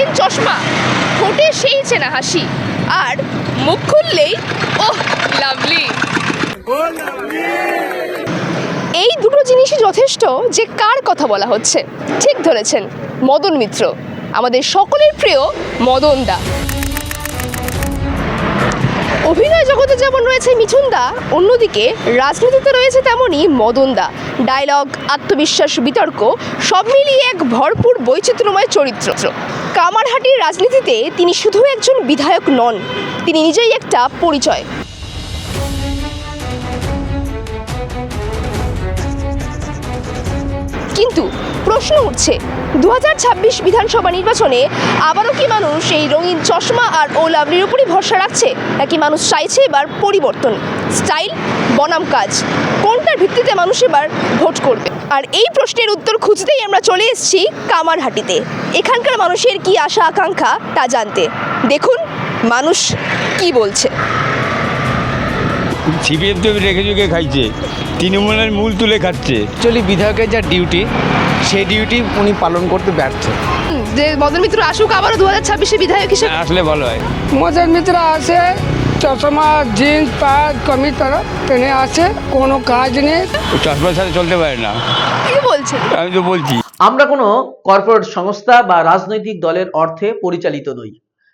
রঙিন চশমা, ঠোঁটে সেই চেনা হাসি। আর মুখ খুললেই, ওহ, লাভলি। এই দুটো জিনিসই যথেষ্ট যে কার কথা বলা হচ্ছে। ঠিক ধরেছেন, মদন মিত্র। আমাদের সকলের প্রিয় মদন দা অভিনয় জগতে যেমন রয়েছে মিঠুন দা অন্যদিকে রাজনীতিতে রয়েছে তেমনই মদনদা। ডায়লগ আত্মবিশ্বাস, বিতর্ক, সব মিলিয়ে এক ভরপুর বৈচিত্র্যময় চরিত্র। কামারহাটির রাজনীতিতে তিনি শুধু একজন বিধায়ক নন, তিনি নিজেই একটা পরিচয়। কিন্তু প্রশ্ন উঠছে দু হাজার ছাব্বিশ বিধানসভা নির্বাচনে আবারও কি মানুষ এই রঙিন চশমা আর ও লাভলির উপরই ভরসা রাখছে, নাকি মানুষ চাইছে এবার পরিবর্তন? স্টাইল, বনাম কাজ, কোনটার ভিত্তিতে মানুষ এবার ভোট করবে? আর এই প্রশ্নের উত্তর খুঁজতেই আমরা চলে এসেছি কামারহাটিতে। এখানকার মানুষের কি আশা আকাঙ্ক্ষা তা জানতে। দেখুন মানুষ কি বলছে। সিপিএম তো রেখে চুকে খাইছে তৃণমূলের মূল তুলে খাচ্ছে। অ্যাকচুয়ালি বিধায়কের যা ডিউটি সেই ডিউটি উনি পালন করতে ব্যর্থ। যে মদন মিত্র আসুক আবারও দু হাজার ছাব্বিশে বিধায়ক হিসেবে আসলে ভালো হয় মজার মিত্র আসে চশমা জিন্স প্যান্ট কমিজ তারা পেনে আসে কোনো কাজ নেই। চশমার সাথে চলতে পারে না। কি বলছেন আমি তো বলছি। আমরা কোনো কর্পোরেট সংস্থা বা রাজনৈতিক দলের অর্থে পরিচালিত নই।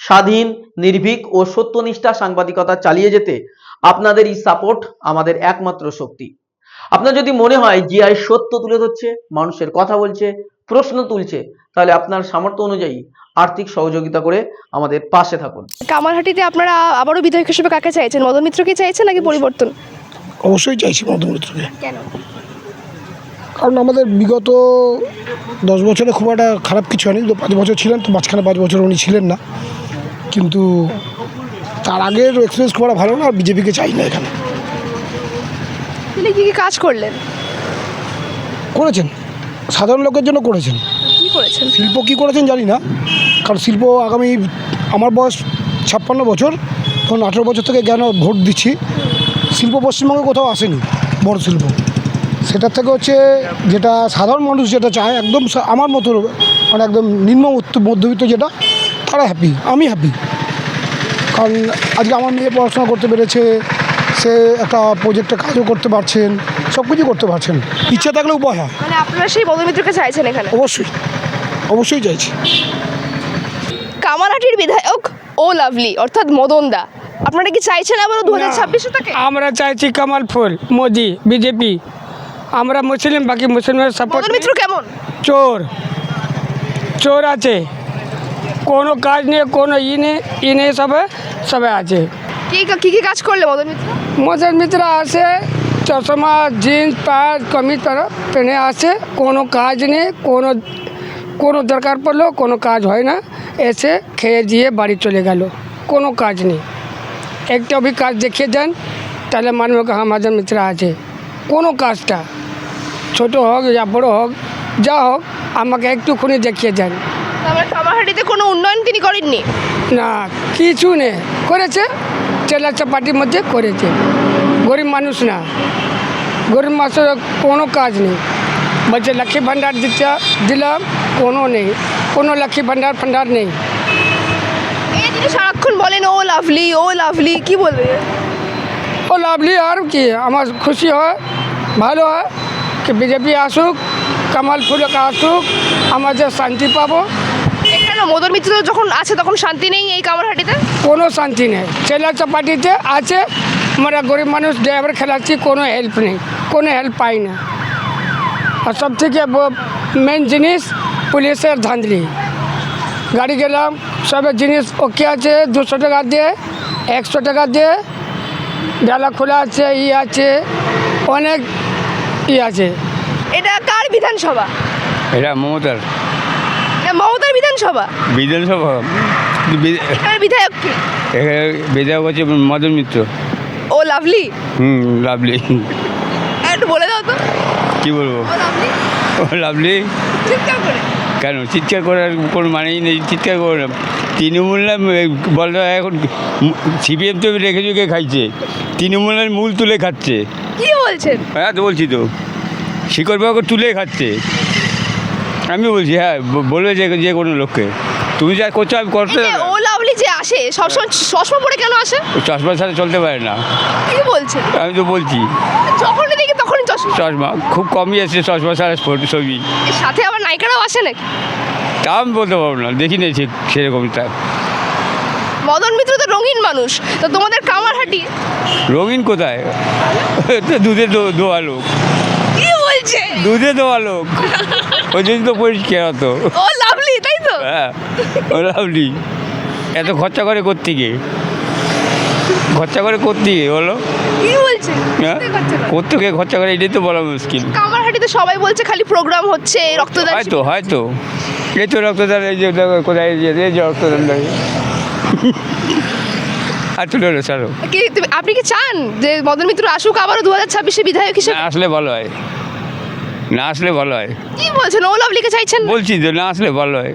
স্বাধীন নির্ভীক ও সত্যনিষ্ঠা সাংবাদিকতা চালিয়ে যেতে আপনাদের এই সাপোর্ট আমাদের একমাত্র শক্তি। আপনার যদি মনে হয় জিআই সত্য তুলে ধরছে মানুষের কথা বলছে প্রশ্ন তুলছে তাহলে আপনার সামর্থ্য অনুযায়ী আর্থিক সহযোগিতা করে আমাদের পাশে থাকুন। কামারহাটিতে আপনারা আবারও বিধায়ক হিসেবে কাকে চাইছেন? মদন মিত্রকে চাইছেন নাকি পরিবর্তন? অবশ্যই চাইছি মধ্যমিত্রকে কেন? কারণ আমাদের বিগত দশ বছরে খুব একটা খারাপ কিছু হয়নি। তো পাঁচ বছর ছিলেন তো মাঝখানে পাঁচ বছর উনি ছিলেন না। কিন্তু তার আগের এক্সপিরিয়েন্স খুব ভালো না আর বিজেপিকে চাই না এখানে। তিনি কি কি কাজ করলেন? করেছেন। সাধারণ লোকের জন্য করেছেন। কি করেছেন? শিল্প কী করেছেন জানি না কারণ শিল্প আগামী আমার বয়স ছাপ্পান্ন বছর তখন আঠেরো বছর থেকে জ্ঞান ভোট দিচ্ছি? শিল্প পশ্চিমবঙ্গে কোথাও আসেনি বড় শিল্প। সেটার থেকে হচ্ছে যেটা সাধারণ মানুষ যেটা চায় একদম আমার মতো মানে একদম নিম্ন মধ্য- মধ্যবিত্ত যেটা তারা হ্যাপি আমি হ্যাপি কারণ আজকে আমার মেয়ে পড়াশোনা করতে পেরেছে সে একটা প্রজেক্টে কাজও করতে পারছেন সব কিছু করতে পারছেন। ইচ্ছা থাকলে উপায় হয়। মানে আপনারা সেই মদন মিত্রকে চাইছেন এখানে? অবশ্যই অবশ্যই চাইছি। কামারহাটির বিধায়ক ও লাভলি অর্থাৎ মদন দা আপনারা কি চাইছেন আবারও দু হাজার ছাব্বিশে তাকে আমরা চাইছি কামাল ফুল মোদি বিজেপি। আমরা মুসলিম বাকি মুসলিমের সাপোর্ট মদন মিত্র কেমন? চোর চোর আছে। কোনো কাজ নেই কোনো ই নেই ই নেই সবে। সবে আছে। কি কি কি কাজ করলে মদন মিত্র? মজার মিত্র আসে চশমা জিন্স প্যান্ট কমিজ তারা পেনে আসে কোনো কাজ নেই কোনো কোনো দরকার পড়ল কোনো কাজ হয় না। এসে খেয়ে দিয়ে বাড়ি চলে গেল। কোনো কাজ নেই। একটা भी কাজ দেখিয়ে দেন তাহলে মানবে হ্যাঁ মজার মিত্র আছে। কোনো কাজটা ছোট হোক या বড় হোক যা হোক আমাকে একটুখানি দেখিয়ে দেন। তারপরে কোনো উন্নয়ন তিনি করেননি? না কিছু নেই। করেছে চেলা চাপাটির মধ্যে করেছে। গরিব মানুষ না। গরিব মানুষের কোনো কাজ নেই। বলছে লক্ষ্মী ভাণ্ডার দিতে দিলাম কোনো নেই। কোনো লক্ষ্মী ভাণ্ডার ফান্ডার নেই। সারাক্ষণ বলেন ও লাভলি ও লাভলি কি বলবে? ও লাভলি আর কি আমার খুশি হয় ভালো হয়। কি বিজেপি আসুক কামাল ফুলক আসুক আমাদের শান্তি পাবো। এখানে মদন মিত্র যখন আছে তখন শান্তি নেই এই কামারহাটিতে? কোনো শান্তি নেই। চেলা চাপাটিতে আছে আমরা গরিব মানুষ ড্রাইভার খেলাচ্ছি কোনো হেল্প নেই। কোনো হেল্প পাই না। আর সব থেকে মেন জিনিস পুলিশের ধাঁধলি গাড়ি গেলাম সব জিনিস ওকে আছে দুশো টাকা দিয়ে একশো টাকা দিয়ে ডালা খোলা আছে ই আছে অনেক ই আছে। এটা কার বিধানসভা? এটা মমতার। বিধানসভা? বিধানসভা? এখানে বিধায়ক কি? এখানে বিধায়ক হচ্ছে মদন মিত্র। ও লাভলি? হুম লাভলি। একটু বলে দাও তো। কি বলব? ও লাভলি? চিৎকার করে। কেন? চিৎকার করার কোনো মানেই নেই চিৎকার করে না। তৃণমূল না বলতে এখন সিপিএম তো রেখে চুকে খাইছে। তৃণমূলের মূল তুলে খাচ্ছে। কি বলছেন? হ্যাঁ তো বলছি তো। শিকড় বাকড় তুলে খাচ্ছে। আমি বলছি হ্যাঁ বলবে যে যে কোনো লোককে। তুমি যা করছ আমি করতে ও লাভলি যে আসে সবসময় চশমা পরে কেন আসে? চশমা ছাড়া চলতে পারে না। কি বলছে আমি তো বলছি। যখনই দেখি তখনই চশমা। চশমা খুব কমই এসছে চশমা ফটো ছবি সাথে আবার নায়িকারাও আসে নাকি? তা আমি বলতে পারব না দেখি নিয়েছি সেরকমটা মদন মিত্র তো রঙিন মানুষ তো তোমাদের কামারহাটি? রঙিন কোথায়? দুধে দোয়া লোক। কি বলছে? দুধে দোয়া লোক। ওই জন্য তো পরিষ্কার হতো। ও লাভলি তাই তো? হ্যাঁ ও লাভলি। এত খরচা করে করতে গিয়ে। খরচা করে করতে গিয়ে বলো। কি বলছে? হ্যাঁ? কোথায় খরচা করে? করতে গিয়ে খরচা করে এটাই তো বলা মুশকিল। কামারহাটিতে সবাই বলছে খালি প্রোগ্রাম হচ্ছে রক্তদান হয়তো হয়তো। এই তো রক্তদান এই যে কোথায় এই যে এই রক্তদান আর তুলে হলো ছাড়ো আপনি কি চান যে মদন মিত্র আসুক আবারও দু হাজার ছাব্বিশে বিধায়ক হিসেবে? আসলে ভালো হয়। না আসলে ভালো হয়। কি বলছেন? ও লাভলিকে চাইছেন? না? বলছি তো না আসলে ভালো হয়।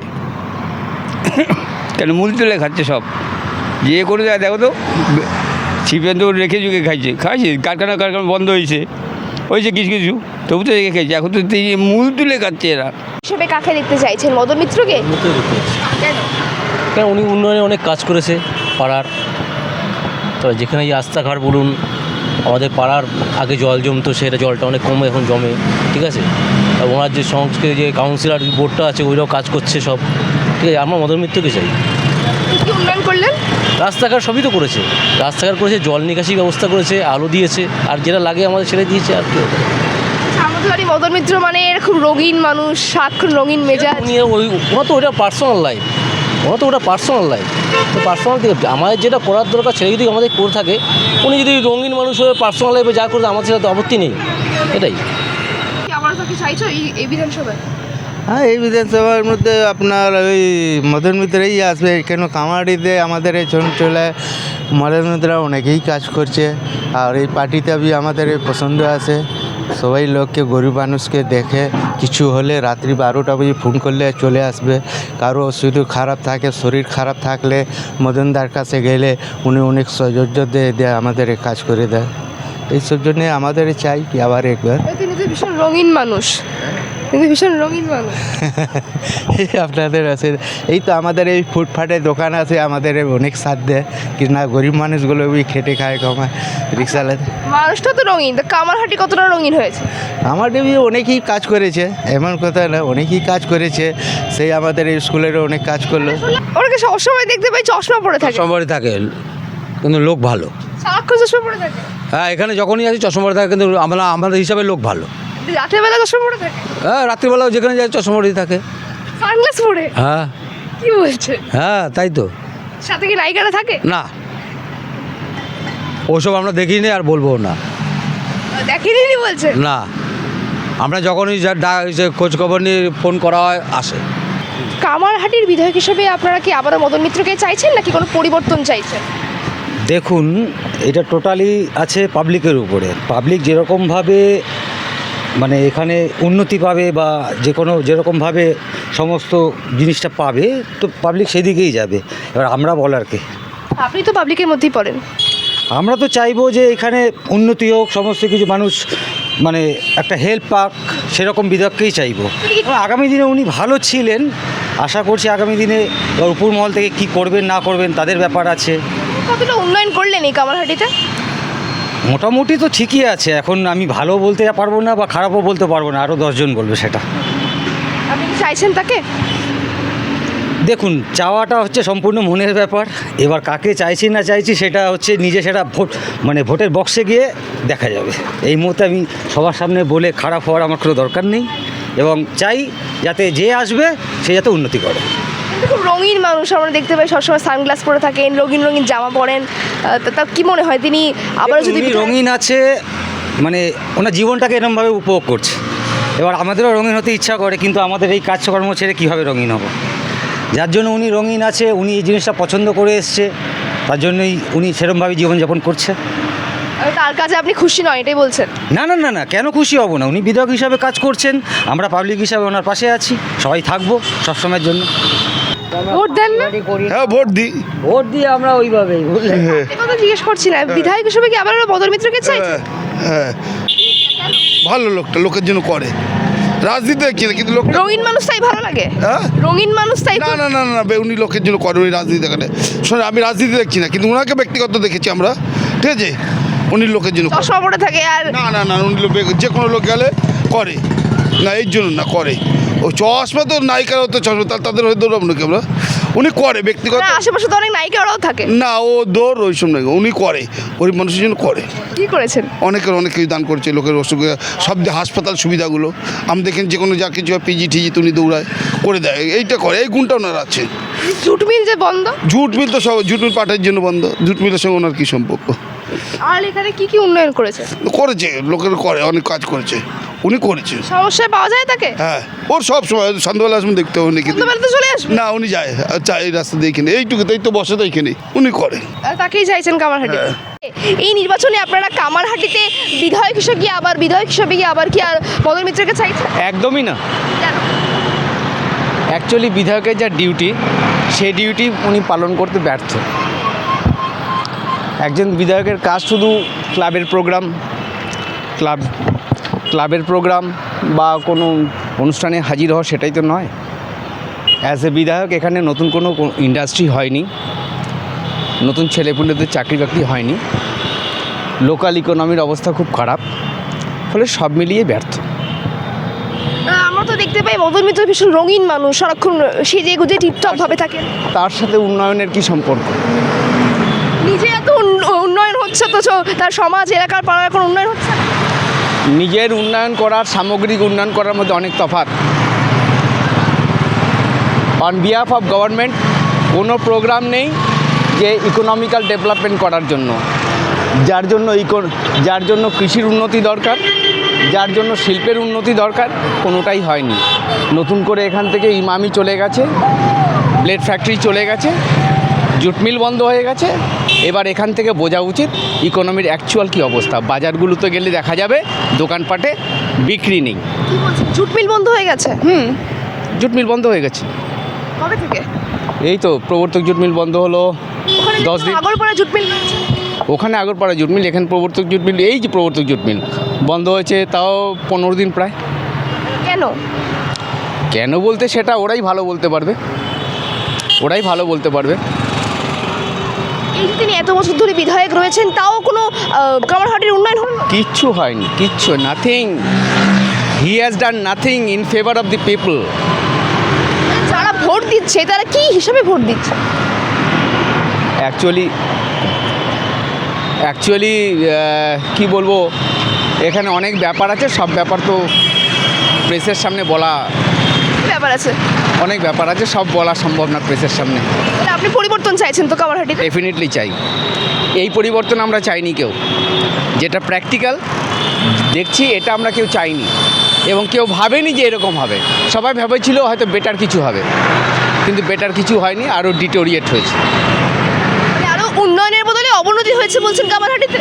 কেন মূল তুলে খাচ্ছে সব? যে করে দেয় দেখো তো ছিপেন তো রেখে যুগে খাইছে। খাইছে কারখানা কারখানা বন্ধ হয়েছে। হয়েছে কিছু কিছু তবু তো রেখে খাইছে। এখন তো এই মূল তুলে খাচ্ছে এরা। হিসেবে কাকে দেখতে চাইছেন? মদন মিত্রকে? কেন? কারণ উনি উন্নয়নে অনেক কাজ করেছে পাড়ার। তো যেখানে এই রাস্তাঘাট বলুন আমাদের পাড়ার আগে জল জমতো সেটা জলটা অনেক কমে এখন জমে ঠিক আছে? ওনার যে সংস্কৃতি যে কাউন্সিলর বোর্ডটা আছে ওইটাও কাজ করছে সব ঠিক আছে? আমরা মদন মিত্রকে চাই। উন্নয়ন করলেন? রাস্তাঘাট সবই তো করেছে। রাস্তাঘাট করেছে জল নিকাশি ব্যবস্থা করেছে আলো দিয়েছে আর যেটা লাগে আমাদের ছেড়ে দিয়েছে আর কি। আমাদের মদন মিত্র মানে খুব রঙিন মানুষ সাক্ষর রঙিন মেজাজ। উনি ওই ওনার তো ওটা পার্সোনাল লাইফ ওনার তো ওটা পার্সোনাল লাইফ তো পার্সোনাল দিকে আমাদের যেটা করার দরকার সেটা যদি আমাদের করে থাকে উনি যদি রঙিন মানুষ হয়ে পার্সোনাল লাইফে যা করে আমাদের সেটা তো আপত্তি নেই। এটাই। হ্যাঁ এই বিধানসভার মধ্যে আপনার ওই মদন মিত্রই আসবে কেন কামারিতে আমাদের এই চলে মদন মিত্র অনেকেই কাজ করছে আর এই পার্টিতে আমাদের এই পছন্দ আছে। সবাই লোককে, গরিব মানুষকে দেখে কিছু হলে রাত্রি বারোটা বাজে ফোন করলে চলে আসবে। কারও শুধু খারাপ থাকে, শরীর খারাপ থাকলে মদনদার কাছে গেলে উনি অনেক সৌজর্য দিয়ে দেয় আমাদের কাজ করে দেয়। এইসব জন্যে আমাদের চাই কি আবার একবার। রঙিন মানুষ। কিন্তু ভীষণ রঙিন মানুষ। আপনাদের আছে। এই তো আমাদের এই ফুটপাতে দোকান আছে আমাদের অনেক সাথ দেয়। কি না গরিব মানুষগুলো ওই খেটে খায় কমায় রিক্সাওয়ালা মানুষটা তো রঙিন তো কামারহাটি কতটা রঙিন হয়েছে? আমার দেবী অনেকেই কাজ করেছে এমন কথা না অনেকেই কাজ করেছে। সেই আমাদের এই স্কুলেরও অনেক কাজ করল। ওনাকে সবসময় দেখতে পাই চশমা পরে থাকে। চশমা থাকে কিন্তু লোক ভালো। চশমা পরে থাকে। হ্যাঁ এখানে যখনই আছি চশমা পরে থাকে কিন্তু আমরা আমাদের হিসাবে লোক ভালো। রাতের বেলা চশমা পরে থাকে? হ্যাঁ রাত্রিবেলাও যেখানে যাই চশমা পরেই থাকে। সানগ্লাস পরে? হ্যাঁ। কি বলছে? হ্যাঁ তাই তো। সাথে কি নায়িকারা থাকে? না। ওসব আমরা দেখিনি আর বলব না। দেখেনি বলছে? না। আমরা যখনই যা ডা- যে খোঁজ খবর নিয়ে ফোন করা হয় আসে। কামারহাটির বিধায়ক হিসেবে আপনারা কি আবারও মদন মিত্রকে চাইছেন নাকি কোনো পরিবর্তন চাইছেন? দেখুন এটা টোটালি আছে পাবলিকের উপরে। পাবলিক যেরকমভাবে মানে এখানে উন্নতি পাবে বা যে কোনো যেরকমভাবে সমস্ত জিনিসটা পাবে তো পাবলিক সেদিকেই যাবে। এবার আমরা বলার কে আপনি তো পাবলিকের মধ্যেই পড়েন। আমরা তো চাইব যে এখানে উন্নতি হোক সমস্ত কিছু মানুষ মানে একটা হেল্প পাক সেরকম বিধায়ককেই চাইব। আগামী দিনে উনি ভালো ছিলেন আশা করছি আগামী দিনে উপর মহল থেকে কি করবেন না করবেন তাদের ব্যাপার আছে। কতটা উন্নয়ন করলেন এই কামারহাটিতে? মোটামুটি তো ঠিকই আছে। এখন আমি ভালো বলতে পারব না বা খারাপও বলতে পারব না আরও দশজন বলবে সেটা। আপনি কি চাইছেন তাকে? দেখুন চাওয়াটা হচ্ছে সম্পূর্ণ মনের ব্যাপার। এবার কাকে চাইছি না চাইছি সেটা হচ্ছে নিজে সেটা ভোট মানে ভোটের বক্সে গিয়ে দেখা যাবে। এই মুহূর্তে আমি সবার সামনে বলে খারাপ হওয়ার আমার কোনো দরকার নেই। এবং চাই যাতে যে আসবে সে যাতে উন্নতি করে। কিন্তু খুব রঙিন মানুষ আমরা দেখতে পাই সবসময় সানগ্লাস পরে থাকেন রঙিন রঙিন জামা পরেন। তা- কি মনে হয় তিনি আবারও যদি রঙিন আছে মানে ওনার জীবনটাকে এরমভাবে উপভোগ করছে। এবার আমাদেরও রঙিন হতে ইচ্ছা করে কিন্তু আমাদের এই কাজকর্ম ছেড়ে কীভাবে রঙিন হব? যার জন্য উনি রঙিন আছে উনি এই জিনিসটা পছন্দ করে এসছে তার জন্যই উনি সেরমভাবে জীবনযাপন করছে। তার কাছে আপনি খুশি নয় এটাই বলছেন? না না না না কেন খুশি হব না? উনি বিধায়ক হিসাবে কাজ করছেন আমরা পাবলিক হিসাবে ওনার পাশে আছি সবাই থাকব সবসময়ের জন্য। ভোট দেন না? হ্যাঁ ভোট দিই। ভোট দিয়ে আমরা ওইভাবেই বুঝলেন? এই কথা জিজ্ঞেস করছি না বিধায়ক হিসেবে কি আবারও মদন মিত্রকে চাইছেন? হ্যাঁ। ভালো লোকটা লোকের জন্য করে। রাজনীতি দেখছি না কিন্তু লোক রঙিন মানুষ তাই ভালো লাগে? হ্যাঁ? রঙিন মানুষ তাই না না না না উনি লোকের জন্য করে উনি রাজনীতি দেখেন শোনে আমি রাজনীতি দেখছি না কিন্তু ওনাকে ব্যক্তিগত দেখেছি আমরা ঠিক আছে? উনি লোকের জন্য করে। চশমা পড়ে থাকে আর না না না উনি লোক যে কোনো লোক গেলে করে। না এর জন্য না করে। ও চশমা তো নায়িকারাও তো চশমা তা- তাদের হয়তো দৌড়াবো নাকি আমরা? উনি করে ব্যক্তিগত। আশেপাশে তো অনেক নায়িকারাও থাকে। না ও দৌড় ওইসব নয় উনি করে গরিব মানুষের জন্য করে। কি করেছেন? অনেকের অনেক কিছু দান করছে লোকের অসুখে সব যে হাসপাতাল সুবিধাগুলো আমি দেখেন যে কোনো যা কিছু হয় পিজি টিজি তুনি দৌড়ায় করে দেয় এইটা করে এই গুণটা ওনার আছে। জুট মিল যে বন্ধ? ঝুট মিল তো সব ঝুট মিল পাটের জন্য বন্ধ ঝুট মিলের সঙ্গে ওনার কী সম্পর্ক? আর এখানে কি কি উন্নয়ন করেছে? করেছে লোকের করে অনেক কাজ করেছে। উনি করেছে। সমস্যায় পাওয়া যায় তাকে? হ্যাঁ ওর সব সময় সন্ধ্যাবেলা আসবেন দেখতে হবে নাকি সন্ধ্যাবেলাতে চলে আসবে? না উনি যায় আচ্ছা এই রাস্তা দিয়ে এখানে এইটুকু তাই তো বসে তো এখানে উনি করে। আর তাকেই চাইছেন কামারহাটি। হ্যাঁ। এই নির্বাচনে আপনারা কামারহাটিতে বিধায়ক হিসেবে গিয়ে আবার বিধায়ক হিসেবে গিয়ে আবার কি আর মদন মিত্রকে চাইছেন? একদমই না। অ্যাকচুয়ালি বিধায়কের যা ডিউটি সেই ডিউটি উনি পালন করতে ব্যর্থ। একজন বিধায়কের কাজ শুধু ক্লাবের প্রোগ্রাম ক্লাব ক্লাবের প্রোগ্রাম বা কোনো অনুষ্ঠানে হাজির হওয়া সেটাই তো নয়। অ্যাজ এ বিধায়ক এখানে নতুন কোনো ইন্ডাস্ট্রি হয়নি নতুন ছেলেপুলেদের চাকরি বাকরি হয়নি। লোকাল ইকোনমির অবস্থা খুব খারাপ ফলে সব মিলিয়ে ব্যর্থ। আমরা তো দেখতে পাই মদন মিত্র ভীষণ রঙিন মানুষ সারাক্ষণ সেজে গুজে টিপটপ ভাবে থাকে তার সাথে উন্নয়নের কি সম্পর্ক? নিজে এত উন্নয়ন হচ্ছে তো তার সমাজ, এলাকার পাড়ার কোনো উন্নয়ন হচ্ছে নিজের উন্নয়ন করার, সামগ্রিক উন্নয়ন করার মধ্যে অনেক তফাৎ। অন বিহাফ অফ গভর্নমেন্ট কোনো প্রোগ্রাম নেই যে ইকোনমিক্যাল ডেভেলপমেন্ট করার জন্য। যার জন্য ইকো যার জন্য কৃষির উন্নতি দরকার, যার জন্য শিল্পের উন্নতি দরকার, কোনোটাই হয়নি। নতুন করে এখান থেকে ইমামি চলে গেছে প্লেট ফ্যাক্টরি চলে গেছে। জুট মিল বন্ধ হয়ে গেছে। এবার এখান থেকে বোঝা উচিত ইকোনমির অ্যাকচুয়াল কী অবস্থা। বাজারগুলোতে গেলে দেখা যাবে দোকানপাটে বিক্রি নেই। জুট মিল বন্ধ হয়ে গেছে? হুম জুট মিল বন্ধ হয়ে গেছে। কবে থেকে? এই তো প্রবর্তক জুট মিল বন্ধ হলো দশ দিন। আগরপাড়া জুট মিল ওখানে আগরপাড়া জুট মিল এখানে প্রবর্তক জুট মিল এই যে প্রবর্তক জুট মিল বন্ধ হয়েছে তাও পনেরো দিন প্রায়। কেন? কেন বলতে সেটা ওরাই ভালো বলতে পারবে। ওরাই ভালো বলতে পারবে। এই যে তিনি এত বছর ধরে বিধায়ক রয়েছেন তাও কোনো কামারহাটির উন্নয়ন হল কিচ্ছু হয়নি কিচ্ছু nothing he has done nothing in favour of the people যারা ভোট দিচ্ছে তারা কি হিসাবে ভোট দিচ্ছে? অ্যাকচুয়ালি অ্যাকচুয়ালি কি বলব? এখানে অনেক ব্যাপার আছে সব ব্যাপার তো প্রেসের সামনে বলা কি ব্যাপার আছে। অনেক ব্যাপার আছে সব বলা সম্ভব না প্রেসের সামনে। আপনি পরিবর্তন চাইছেন তো কামারহাটিতে ডেফিনেটলি চাই। এই পরিবর্তন আমরা চাইনি কেউ। যেটা প্র্যাকটিক্যাল দেখছি এটা আমরা কেউ চাইনি। এবং কেউ ভাবেনি যে এরকম হবে। সবাই ভেবেছিল হয়তো বেটার কিছু হবে। কিন্তু বেটার কিছু হয়নি আরও ডিটোরিয়েট হয়েছে। আরও উন্নয়নের বদলে অবনতি হয়েছে বলছেন কামারহাটিতে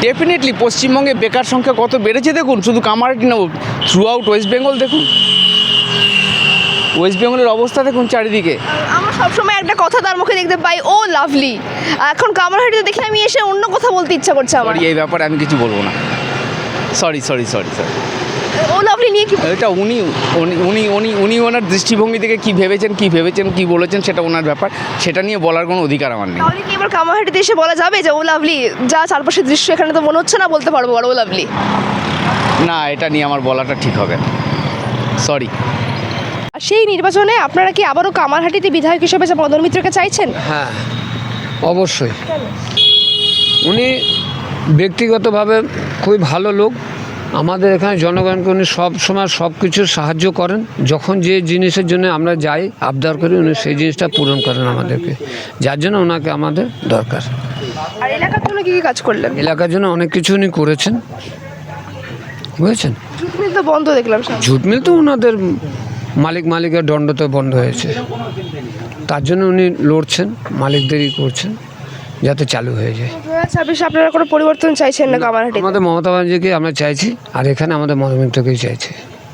ডেফিনেটলি পশ্চিমবঙ্গে বেকার সংখ্যা কত বেড়েছে দেখুন শুধু কামারহাটি না থ্রু আউট ওয়েস্ট বেঙ্গল দেখুন। ওয়েস্ট বেঙ্গলের অবস্থা দেখুন চারিদিকে। আমরা সবসময় একটা কথা তার মুখে দেখতে পাই ও লাভলি এখন কামারহাটিতে দেখে আমি এসে অন্য কথা বলতে ইচ্ছা করছে আমার। এই ব্যাপারে আমি কিছু বলব না। সরি সরি সরি সরি ও লাভলি নিয়ে কি এটা উনি উনি- উনি উনি ওনার দৃষ্টিভঙ্গি থেকে কী ভেবেছেন কী ভেবেছেন কী বলেছেন সেটা ওনার ব্যাপার। সেটা নিয়ে বলার কোনো অধিকার আমার নেই। তাহলে কি এবার কামারহাটিতে এসে বলা যাবে যে ও লাভলি যা চারপাশের দৃশ্য এখানে তো মনে হচ্ছে না বলতে পারব আর ও লাভলি না এটা নিয়ে আমার বলাটা ঠিক হবে সরি সেই নির্বাচনে আপনারা কি আবারও কামারহাটিতে বিধায়ক হিসেবে যে মদন মিত্রকে চাইছেন? হ্যাঁ অবশ্যই। উনি ব্যক্তিগতভাবে খুবই ভালো লোক। আমাদের এখানে জনগণকে উনি সব সময় সব কিছু সাহায্য করেন। যখন যে জিনিসের জন্য আমরা যাই আবদার করি উনি সেই জিনিসটা পূরণ করেন আমাদেরকে। যার জন্য ওনাকে আমাদের দরকার। আর এলাকার জন্য কি কি কাজ করলেন? এলাকার জন্য অনেক কিছু উনি করেছেন। বুঝেছেন? জুট মিল তো বন্ধ দেখলাম। ঝুট মিল তো ওনাদের মালিক মালিকের দণ্ড তো বন্ধ হয়েছে। তার জন্য উনি লড়ছেন মালিকদেরই করছেন যাতে চালু হয়ে যায়। ছাব্বিশে আপনারা কোনো পরিবর্তন চাইছেন না আমাদের মমতা ব্যানার্জিকে আমরা চাইছি আর এখানে আমাদের মধুমিত্রকেই চাইছি।